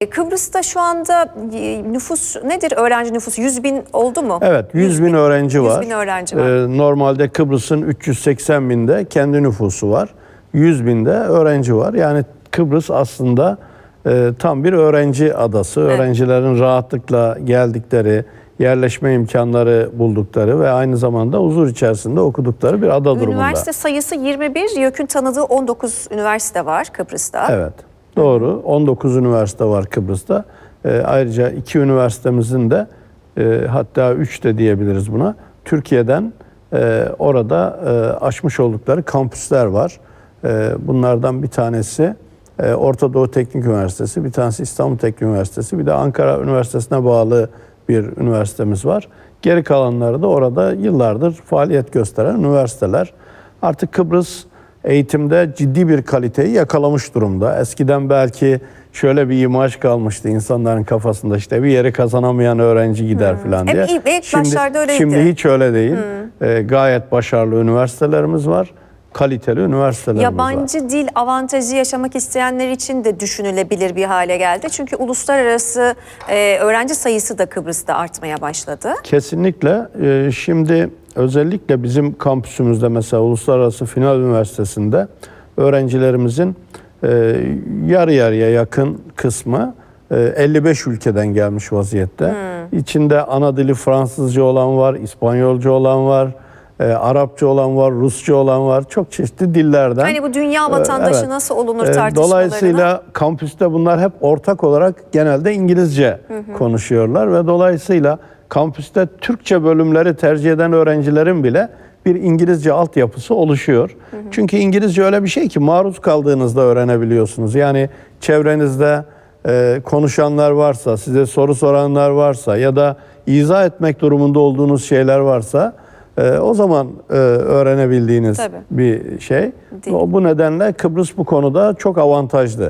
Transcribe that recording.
E, Kıbrıs'ta şu anda e, nüfus nedir? Öğrenci nüfusu 100 bin oldu mu? Evet 100 bin öğrenci 100 var. bin öğrenci var. Ee, normalde Kıbrıs'ın 380 binde kendi nüfusu var. 100 binde öğrenci var. Yani Kıbrıs aslında e, tam bir öğrenci adası. Öğrencilerin rahatlıkla geldikleri, yerleşme imkanları buldukları ve aynı zamanda huzur içerisinde okudukları bir ada durumunda. Üniversite sayısı 21, YÖK'ün tanıdığı 19 üniversite var Kıbrıs'ta. Evet. Doğru. 19 üniversite var Kıbrıs'ta. Ee, ayrıca iki üniversitemizin de e, hatta 3 de diyebiliriz buna. Türkiye'den e, orada e, açmış oldukları kampüsler var. E, bunlardan bir tanesi e, Orta Doğu Teknik Üniversitesi, bir tanesi İstanbul Teknik Üniversitesi, bir de Ankara Üniversitesi'ne bağlı bir üniversitemiz var. Geri kalanları da orada yıllardır faaliyet gösteren üniversiteler. Artık Kıbrıs eğitimde ciddi bir kaliteyi yakalamış durumda. Eskiden belki şöyle bir imaj kalmıştı insanların kafasında işte bir yeri kazanamayan öğrenci gider falan Hep diye. ilk- ilk başlarda öyleydi. Şimdi hiç öyle değil. Ee, gayet başarılı üniversitelerimiz var. Kaliteli üniversitelerimiz var. Yabancı dil avantajı yaşamak isteyenler için de düşünülebilir bir hale geldi. Çünkü uluslararası e, öğrenci sayısı da Kıbrıs'ta artmaya başladı. Kesinlikle. Ee, Şimdi özellikle bizim kampüsümüzde mesela Uluslararası Final Üniversitesi'nde öğrencilerimizin e, yarı yarıya yakın kısmı e, 55 ülkeden gelmiş vaziyette. İçinde ana dili Fransızca olan var, İspanyolca olan var, e, Arapça olan var, Rusça olan var. Çok çeşitli dillerden. Hani bu dünya vatandaşı Ee, evet. nasıl olunur Ee, tartışmalarına. Dolayısıyla kampüste bunlar hep ortak olarak genelde İngilizce konuşuyorlar ve dolayısıyla kampüste Türkçe bölümleri tercih eden öğrencilerin bile bir İngilizce altyapısı oluşuyor. Çünkü İngilizce öyle bir şey ki maruz kaldığınızda öğrenebiliyorsunuz. Yani çevrenizde e, konuşanlar varsa, size soru soranlar varsa ya da izah etmek durumunda olduğunuz şeyler varsa e, o zaman e, öğrenebildiğiniz Tabii. bir şey. Değil. O bu nedenle Kıbrıs bu konuda çok avantajlı.